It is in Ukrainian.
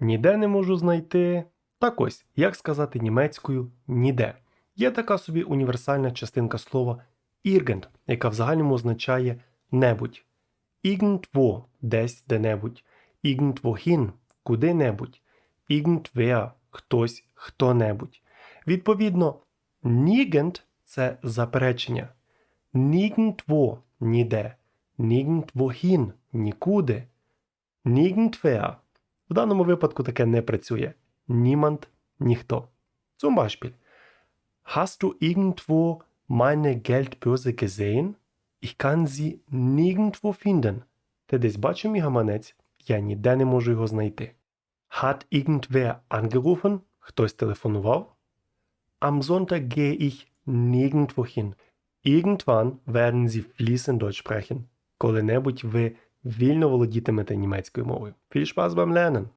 Ніде не можу знайти. Так ось, як сказати німецькою ніде. Є така собі універсальна частинка слова irgend, яка в загальному означає небудь. Irgendwo – десь де-небудь. Irgendwohin – куди-небудь. Irgendwer – хтось, хто-небудь. Відповідно, nirgend – це заперечення. Nirgendwo – ніде. Nirgendwohin – нікуди. Nirgendwer – в даному випадку таке не працює. Niemand – ніхто. Zum Beispiel. Hast du irgendwo meine Geldbörse gesehen? Ich kann sie nirgendwo finden. Ти десь бачив мій гаманець? Я ніде не можу його знайти. Hat irgendwer angerufen? Хтось телефонував? Am Sonntag gehe ich nirgendwo hin. Irgendwann werden Sie fließend Deutsch sprechen. Коли-небудь ви вільно володітимете німецькою мовою. Viel Spaß beim Lernen!